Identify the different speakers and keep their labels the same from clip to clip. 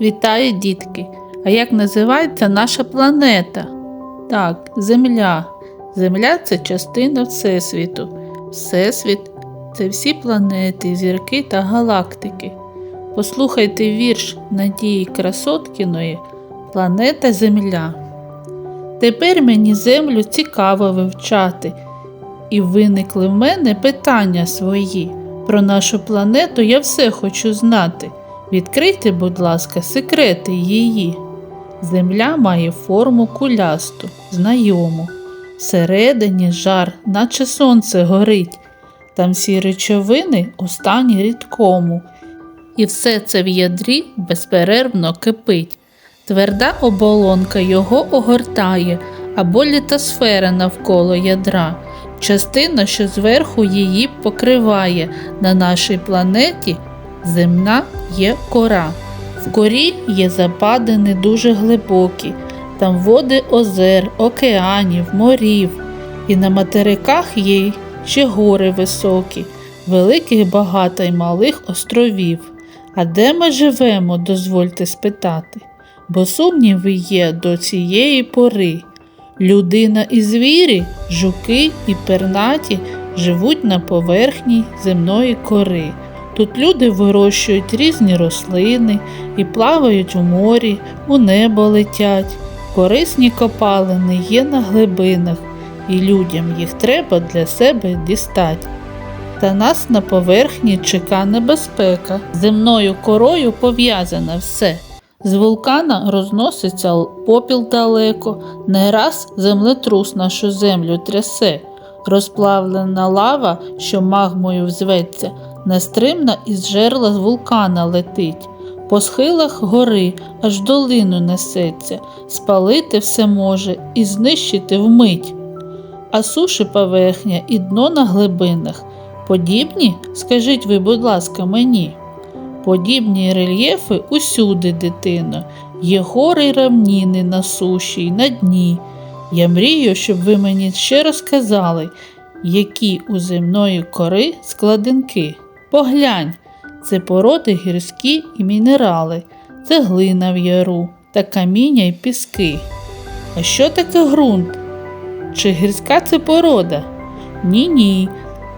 Speaker 1: Вітаю, дітки! А як називається наша планета? Так, Земля. Земля це частина Всесвіту. Всесвіт це всі планети, зірки та галактики. Послухайте вірш Надії Красоткіної Планета Земля. Тепер мені землю цікаво вивчати, і виникли в мене питання свої. Про нашу планету я все хочу знати. Відкрийте, будь ласка, секрети її. Земля має форму кулясту, знайому. Всередині жар, наче сонце горить. Там всі речовини у стані рідкому. І все це в ядрі безперервно кипить. Тверда оболонка його огортає, або літосфера навколо ядра, частина, що зверху її покриває. На нашій планеті земна є кора. В корі є западини дуже глибокі, там води озер, океанів, морів, і на материках є ще гори високі, великих багато й малих островів. А де ми живемо, дозвольте спитати, бо сумніви є до цієї пори. Людина і звірі, жуки і пернаті живуть на поверхні земної кори. Тут люди вирощують різні рослини і плавають у морі, у небо летять. Корисні копалини є на глибинах, і людям їх треба для себе дістать. Та нас на поверхні чека небезпека. Земною корою пов'язане все. З вулкана розноситься попіл далеко, не раз землетрус нашу землю трясе, розплавлена лава, що магмою зветься, нестримна із жерла з вулкана летить. По схилах гори аж долину несеться, спалити все може і знищити вмить. А суші поверхня і дно на глибинах. Подібні, скажіть ви, будь ласка, мені. Подібні рельєфи усюди, дитино, є гори й равніни на суші й на дні. Я мрію, щоб ви мені ще розказали, які у земної кори складинки. Поглянь, це породи гірські і мінерали, це глина в яру та каміння й піски. А що таке ґрунт? Чи гірська це порода? Ні, ні,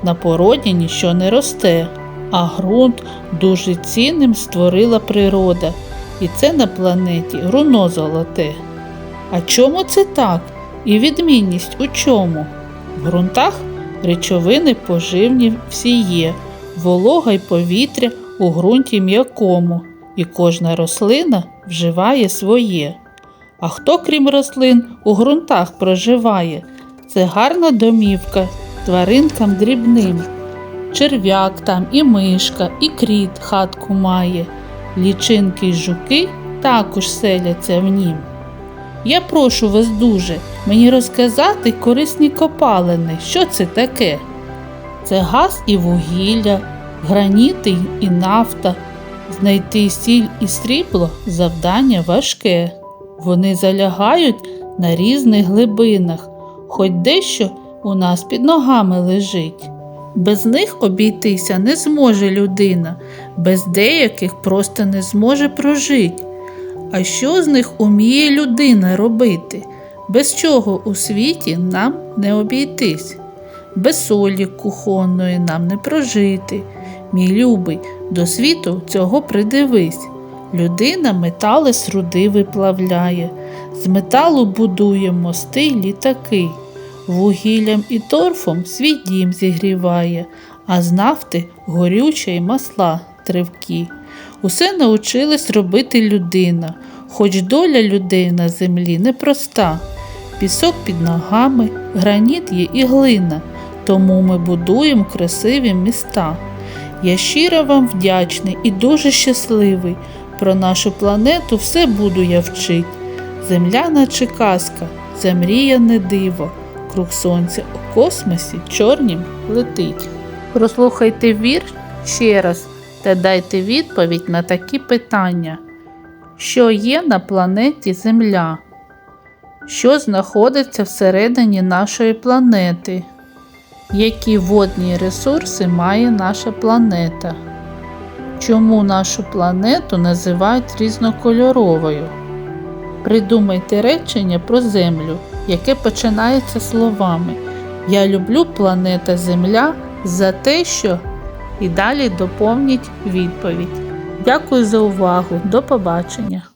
Speaker 1: на породі нічого не росте, а ґрунт дуже цінним створила природа, і це на планеті руно золоте. А чому це так? І відмінність у чому? В ґрунтах речовини поживні всі є, волога й повітря у ґрунті м'якому, і кожна рослина вживає своє. А хто, крім рослин, у ґрунтах проживає? Це гарна домівка тваринкам дрібним. Черв'як там і мишка, і кріт хатку має, лічинки й жуки також селяться в нім. Я прошу вас дуже мені розказати корисні копалини, що це таке? Це газ і вугілля, граніти і нафта. Знайти сіль і срібло завдання важке. Вони залягають на різних глибинах, хоч дещо у нас під ногами лежить. Без них обійтися не зможе людина, без деяких просто не зможе прожити. А що з них уміє людина робити? Без чого у світі нам не обійтись? Без солі кухонної нам не прожити. Мій любий, до світу цього придивись. Людина метали з руди виплавляє, з металу будує мости й літаки, вугіллям і торфом свій дім зігріває, а з нафти горюча й масла тривкі. Усе научилась робити людина, хоч доля людей на землі непроста. Пісок під ногами, граніт є і глина, тому ми будуємо красиві міста. Я щиро вам вдячний і дуже щасливий. Про нашу планету все буду я вчить. Земля наче казка, замріяне диво, круг сонця у космосі чорнім летить. Прослухайте вірш ще раз та дайте відповідь на такі питання. Що є на планеті Земля? Що знаходиться всередині нашої планети? Які водні ресурси має наша планета? Чому нашу планету називають різнокольоровою? Придумайте речення про Землю, яке починається словами Я люблю планета Земля за те, що і далі доповніть відповідь. Дякую за увагу. До побачення!